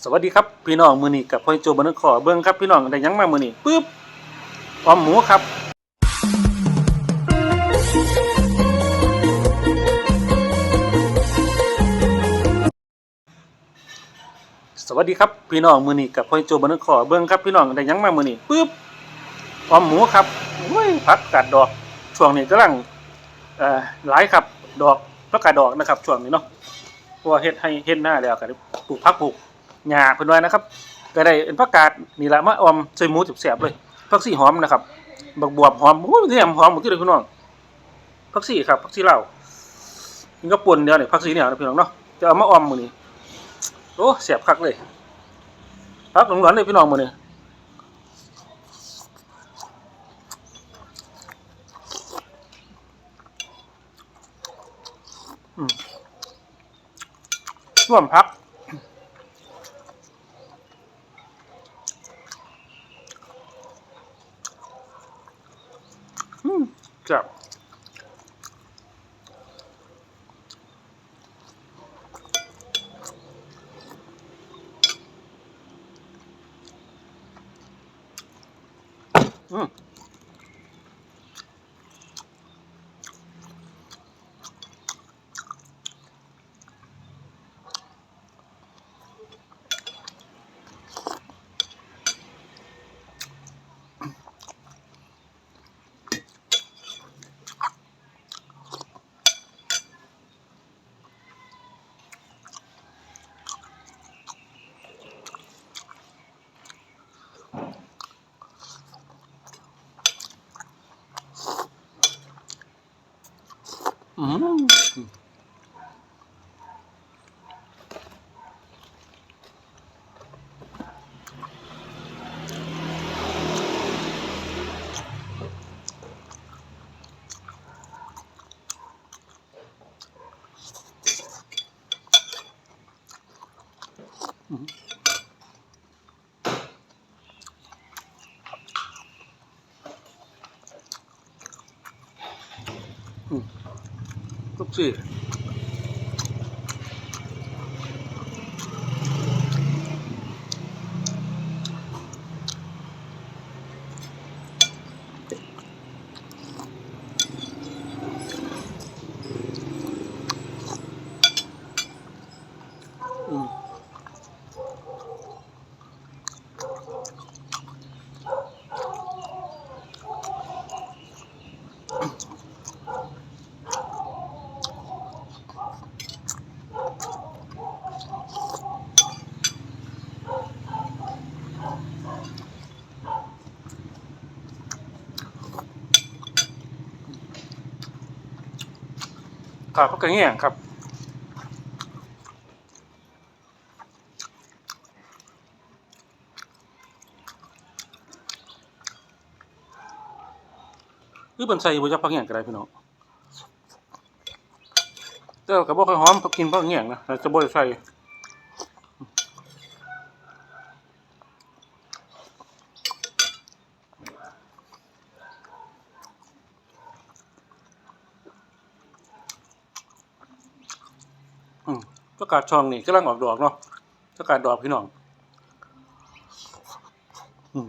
สวัสดีครับพี่น้องมือนี้กับพ่อโจบันทขอเบิ้งครับพี่น้องได้ยังมามือนี้ปึ๊บออมหมูครับสวัสดีครับพี่น้องมือนี้กับพ่อโจบันทขอเบิ้งครับพี่น้องได้ยังมามือนี้ปึ๊บออมหมูครับโอ้ยผักกาดดอกช่วงนี้กำลังเอ่อหลายครับดอกผักกาดดอกนะครับช่วงนี้เนาะเพราะว่าเฮ็ดให้เฮ็ดหน้าแล้วก็ได้ปลูกผักปลูก หญ้าเพิ่นว่านะครับ ก็ได้เป็นผักกาดนี่ละมาออมใส่หมูแซ่บๆเลยผักชีหอมนะครับบักบวบหอมโอ้ยนี่หอมหมดที่เลยพี่น้องผักชีครับผักชีเหลาวนี่ก็ป่นเดียวนี่ผักชีเนี่ยนะพี่น้องเนาะจะเอามาออมมื้อนี้โอ้แซ่บคักเลยผักหลอนๆเลยพี่น้องมื้อนี้อืมร่วมพัก จับอืม 음. 음. 음. 都知。Mm-hmm. ครับก็แง่งครับคือเป็นใส่บุจักพักแง่งก็ได้พี่น้องแต่ก็บ่ค่อยหอมก็กินพักแง่งนะแต่จะบ่ใส่ ประกาศช่องนี่กำลังออกดอกเนาะประกาศดอกพี่น้อง อืม